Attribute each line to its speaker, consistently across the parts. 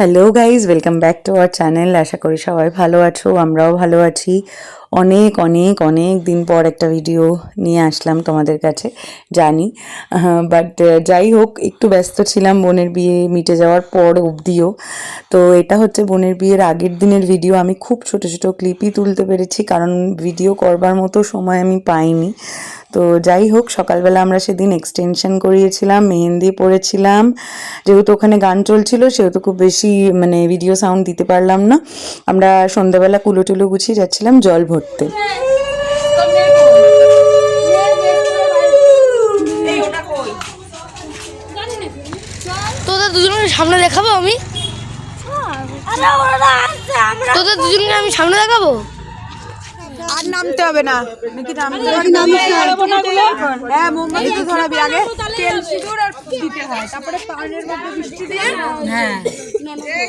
Speaker 1: Hello guys welcome back to our channel আশা করি সবাই ভালো আছো, আমরাও ভালো আছি। অনেক অনেক অনেক দিন পর একটা ভিডিও নিয়ে আসলাম তোমাদের কাছে, জানি। বাট যাই হোক, একটু ব্যস্ত ছিলাম বোনের বিয়ে মিটে যাওয়ার পর অবধিও। তো এটা হচ্ছে বোনের বিয়ের আগের দিনের ভিডিও আমি খুব ছোট ছোট ক্লিপই তুলতে পেরেছি, কারণ ভিডিও করবার মতো সময় আমি পাইনি। তো যাই হোক, সকালবেলা আমরা সেদিন এক্সটেনশন করিয়েছিলাম, মেহেন্দি পরেছিলাম। যেহেতু ওখানে গান চলছিল, সেহেতু খুব বেশি মানে ভিডিও সাউন্ড দিতে পারলাম না। আমরা সন্ধ্যাবেলা কুলো টুলো গুছিয়ে যাচ্ছিলাম, জল ভরতে
Speaker 2: তোদের দুজনকে সামনে দেখাবো আমি? তোদের দুজনকে আমি সামনে দেখাবো?
Speaker 3: আর নামতে হবে না। নাকি হ্যাঁ মোমবাতি তো ধরাবি আগে। তেল সিঁদুর আর দিতে হয়। তারপরে পানের মধ্যে মিষ্টি দিয়ে হ্যাঁ।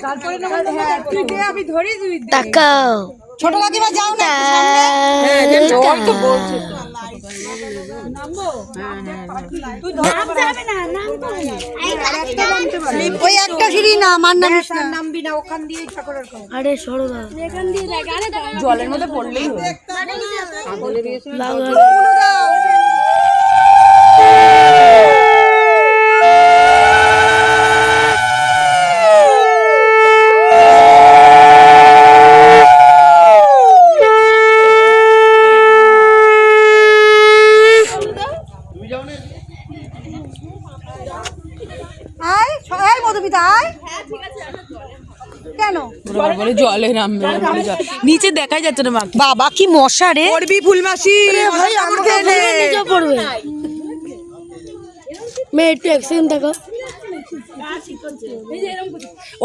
Speaker 3: তারপরে হ্যাঁ আমি ধরি তুই দে।
Speaker 2: তাকাও।
Speaker 3: ছোট কাকিমা যাও না ওই একটা সিঁড়ি না আমার নাম নামবি না ওখান দিয়ে
Speaker 2: আরে সরো
Speaker 3: জলের মধ্যে পড়লেই হবে। আয় আয় মধুমিতা আয়। কেন?
Speaker 4: বলে জলে নামবে না, বলে জল- নিচে দেখাই যাচ্ছে না মাকে
Speaker 3: বাবা কি মশা রে। পড়বি ফুলমাসি। ভাই আমাকে
Speaker 2: নিচে পড়বে। মেয়ে একটু অ্যাক্সিডেন্ট থাকো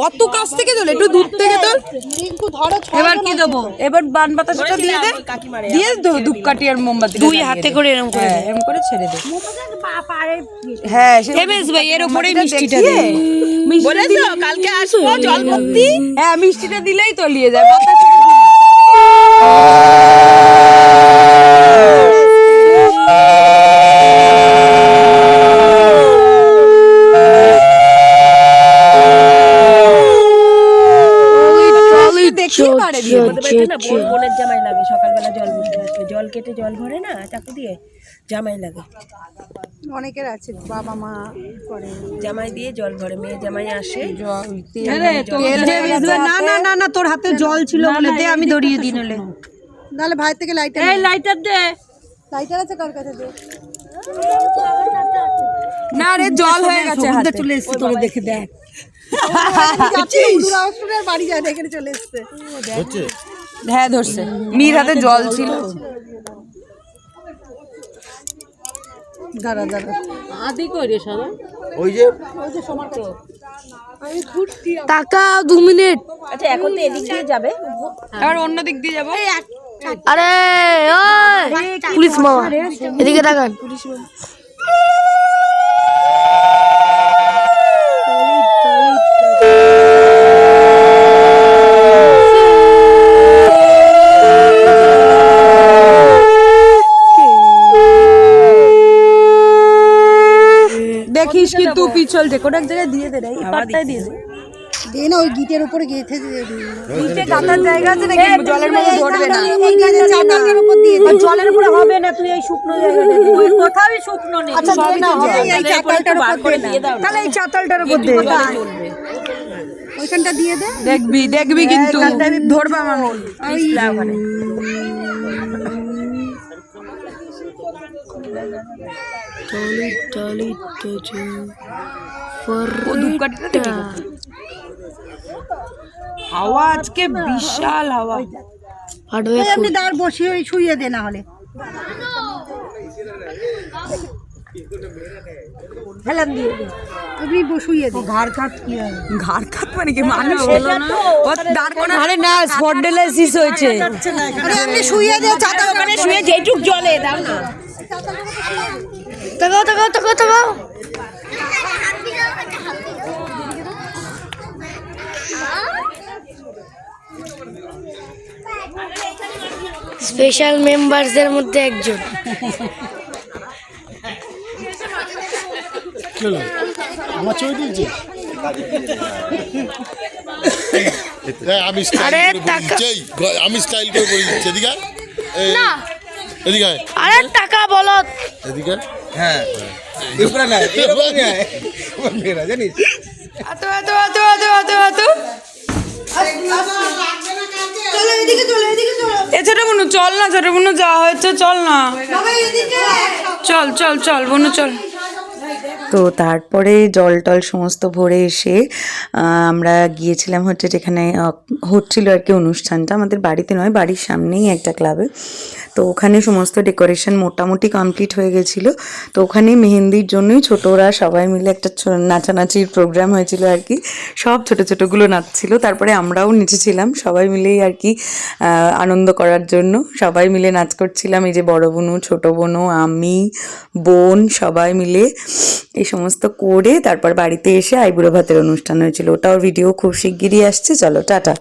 Speaker 4: অত কাছ থেকে তোল একটু দূর থেকে তোল। এবার কি দেবো? এবার বান বাতাসটা দিয়ে দে। দিয়ে ধূপকাঠি আর মোমবাতি
Speaker 2: দুই হাতে করে এরকম করে
Speaker 4: হ্যাঁ এরকম করে ছেড়ে দে। হ্যাঁ
Speaker 2: এমএস ভাই এর উপরেই মিষ্টিটা
Speaker 4: বলেছ কালকে আসব হ্যাঁ মিষ্টিটা দিলেই তলিয়ে যায়। বাতাস দিয়ে
Speaker 5: বোনের জামাই লাগে সকালবেলা জল জল কেটে জল ভরে না চাকু দিয়ে জামাই লাগে।
Speaker 3: অনেকের আছে বাবা মা করে।
Speaker 5: জামাই দিয়ে জল ভরে মেয়ে জামাই আসে।
Speaker 3: না না না না তোর হাতে জল ছিল বলে দে আমি ধরিয়ে দিই নলে নাহলে ভাই থেকে লাইটার এই
Speaker 5: লাইটার দে।
Speaker 3: লাইটার আছে কার কাছে দে?
Speaker 4: না রে জল হয়ে গেছে হাতে।
Speaker 3: চলে এসেছে তোরে দেখে দেখ। বাড়ি যায় এখানে চলে এসেছে।
Speaker 4: হ্যাঁ ধরছে। মির হাতে জল ছিল।
Speaker 3: দাঁড়া দাঁড়া।
Speaker 2: তাকাও দু মিনিট।
Speaker 5: আচ্ছা এখন তো এদিক দিয়ে যাবে।
Speaker 4: এবার অন্য দিক দিয়ে যাব?
Speaker 2: আরে ওই পুলিশ মামা এদিকে তাকান।
Speaker 4: দেখিস কিন্তু পিছল যে কোনো এক জায়গায় দিয়ে দে রে এই পাটটায় দিয়ে দে।
Speaker 3: দে না ওই গিটের উপরে গেঁথে দিয়ে দিই
Speaker 4: নিচে গাঁথার জায়গা আছে নাকি? জলের মধ্যে ধরবে না।
Speaker 3: উপর দিয়ে দিই
Speaker 5: জলের উপরে হবে না তুই এই শুকনো জায়গাটা তুই কোথাওই শুকনো নেই।
Speaker 3: আচ্ছা দে না হবে। এই চাতালটার উপর দিয়ে দাও তাহলে এই চাতালটার উপর দে ওইখানটা দিয়ে দে।
Speaker 4: দেখবি দেখবি কিন্তু। ধরবা মামুল ও দেখে। গেছে। হাওয়া আজকে বিশাল হাওয়া।
Speaker 2: ফাটবে
Speaker 3: আপনি দাঁড় বসিয়ে ওই শুইয়ে দে না হলে। হেলান দিয়ে দে। বসুইয়ে দে। ঘাড় কাট কি
Speaker 4: ঘাড় কাট মানে কি মানুষ? ও দাঁড় করা
Speaker 2: আরে না স্পন্ডেলাইসিস হয়েছে।
Speaker 3: আরে আপনি শুইয়ে দে চাদর ওখানে
Speaker 5: শুয়ে যেটুক জলে দাও না।
Speaker 2: তাকাও তাকাও তাকাও তাকাও। স্পেশাল মেম্বারসদের মধ্যে একজন।
Speaker 6: আমার ছবি তুলছে? আমি স্টাইল করে বলে আমি স্টাইল করে এদিকে এদিকে
Speaker 2: আরে টাকা বলো
Speaker 6: এদিকে?
Speaker 7: হ্যাঁ। উপরে না এরকম নয় মেয়েরা জানিস?
Speaker 4: এত এত এত এত এত এত এ ছোট বোনু চল না ছোট বোনু যাওয়া হয়েছে চল না। চল চল চল বোনু চল।
Speaker 1: তো তারপরে জল টল সমস্ত ভরে এসে আমরা গিয়েছিলাম হচ্ছে যেখানে হচ্ছিল আর কি অনুষ্ঠানটা। আমাদের বাড়িতে নয়, বাড়ির সামনেই একটা ক্লাবে। তো ওখানে সমস্ত ডেকোরেশন মোটামুটি কমপ্লিট হয়ে গেছিল। তো ওখানে মেহেন্দির জন্যই ছোটরা সবাই মিলে একটা নাচানাচির প্রোগ্রাম হয়েছিল আর কি। সব ছোট ছোটোগুলো নাচছিল। তারপরে আমরাও নেচেছিলাম। সবাই মিলেই আর কি আনন্দ করার জন্য সবাই মিলে নাচ করছিলাম। এই যে বড় বোনও ছোটো বোনও আমি, বোন সবাই মিলে। এই সমস্ত করে তারপর বাড়িতে এসে আইবুড়ো ভাতের অনুষ্ঠান হয়েছিল। ওটাও ভিডিও খুব শিগগিরই আসছে। চলো, টাটা।